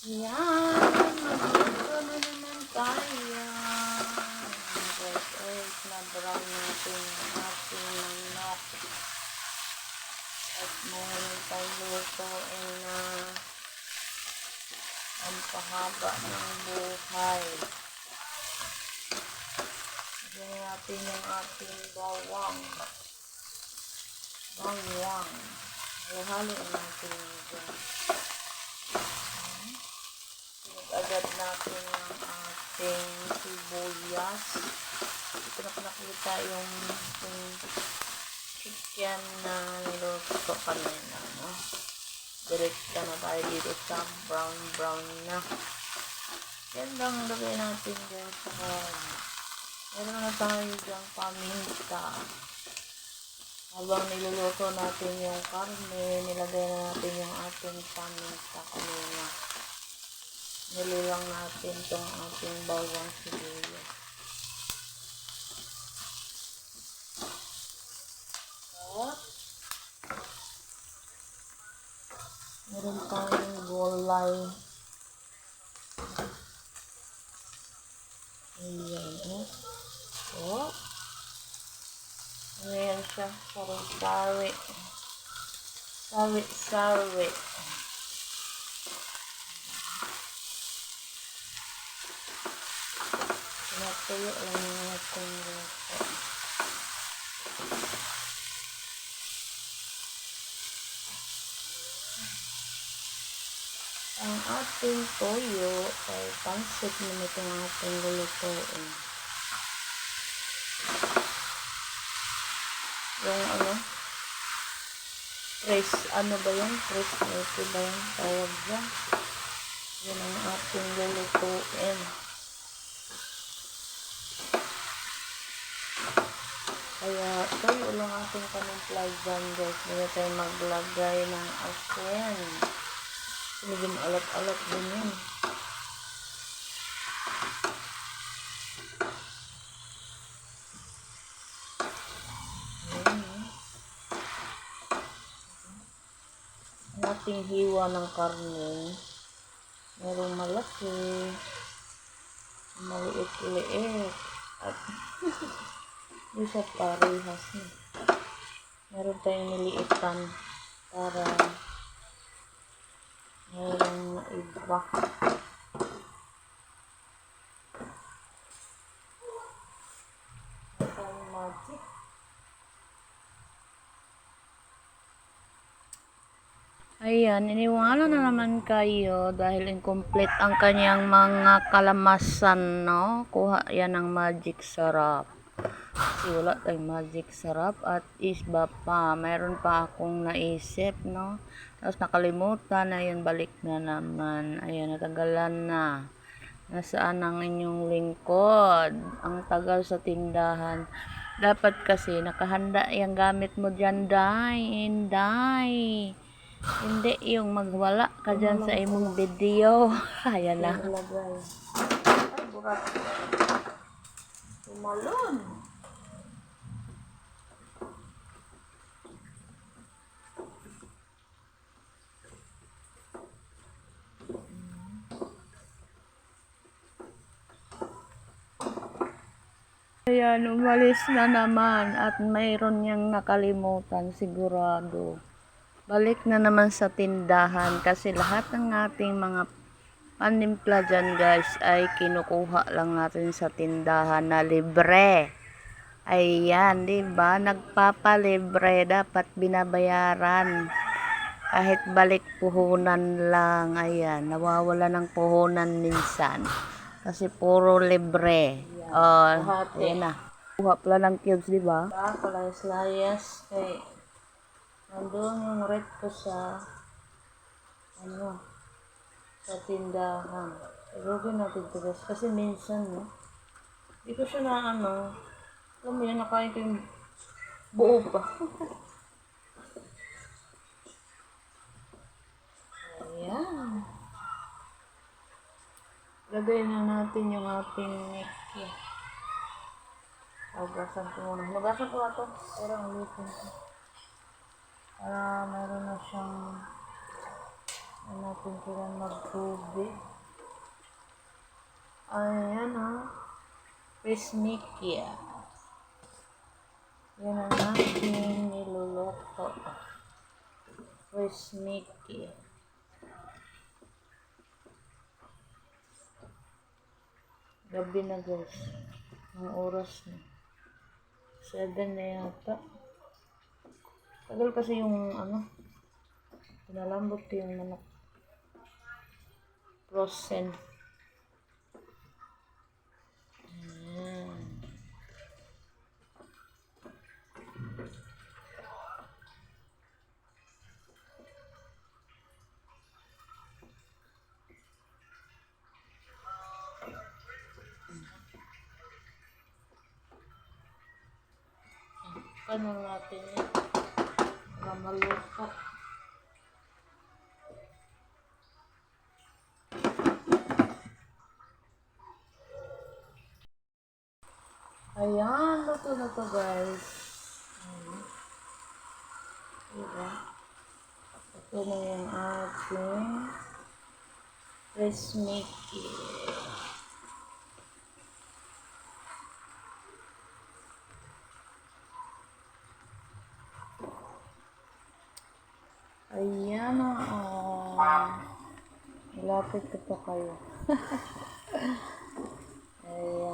Yan, magluto na naman tayo. Guys, guys, na-brown natin yung ating manok. At meron tayong lutuin na ang pahaba ng buhay. Lagyan natin yung ating bawang. Bawang. Halo-halo natin dyan. Natin ang ating sibuyas. Ito na pinakita yung ating chicken na niluto kanina, no? Direkta na tayo dito sa brown brown na. Yan lang lagay natin dyan sa Meron na tayo dyan paminta. Habang niluluto natin yung karne, nilagay na natin yung ating paminta kanina nilulang natin tong ating bawang sibuyas. Meron tayong gulay. Ayan, oh. Oh. Ayan siya, sari-sari. Sari-sari. Pinatuyo lang yung ating luto. Ang ating toyo ay pansit naman itong ating lulutuin. Yung ano, press, ano ba yun? Press milky ba yung tawag dyan? Yun ang ating lulutuin. Kaya, tayo lang ating panimpla dyan guys. Hindi tayo maglagay ng asin. Medyo maalat-alat din yun. Oh. Ating hiwa ng karne. Merong malaki. Maliit-liit. At Di siya parehas na. Meron tayong niliitan para merong iba. Magic. Ayan, iniwala na naman kayo dahil incomplete ang kanyang mga kalamasan, no? Kuha yan ng magic sarap. Kasi wala tayong magic sarap at isba pa. Mayroon pa akong naisip, no? Tapos nakalimutan na yun, balik na naman. Ayan, natagalan na. Nasaan ang inyong lingkod? Ang tagal sa tindahan. Dapat kasi nakahanda yung gamit mo dyan, Day. Inday. Hindi yung magwala ka dyan sa imong video. Ayan na. Ay, Ayan, umalis na naman at mayroon niyang nakalimutan sigurado. Balik na naman sa tindahan kasi lahat ng ating mga panimpla dyan guys ay kinukuha lang natin sa tindahan na libre. Ayan, di ba? Nagpapalibre, dapat binabayaran. Kahit balik puhunan lang, ayan, nawawala ng puhunan minsan. Kasi puro libre. Oh, ayan na. Kuha pala ng cubes, di ba? Ba, kalayas-layas. Kay, nandun yung red ko sa, ano, sa tindahan. Irugin natin ito guys. Kasi minsan, no, di ko siya na, ano, alam mo yan, nakain ko yung buo pa. Ayan. Lagay na natin yung ating Mickey. Hugasan ko muna. Hugasan ko ito. Pero ulitin ko. Para meron na siyang Saan natin sila mag-tubig? Ayan ha. Prismikia. Yan ang aking niluluto. Prismikia. Gabi na guys. Ang oras na. Seven na yata. Tagal kasi yung ano. Pinalambot ko yung manok. Frozen. Paano natin yan? Para maluto. Ayan, luto na to guys. Diba? Ito na yung ating rice making. Malapit ko pa kayo. Ayan.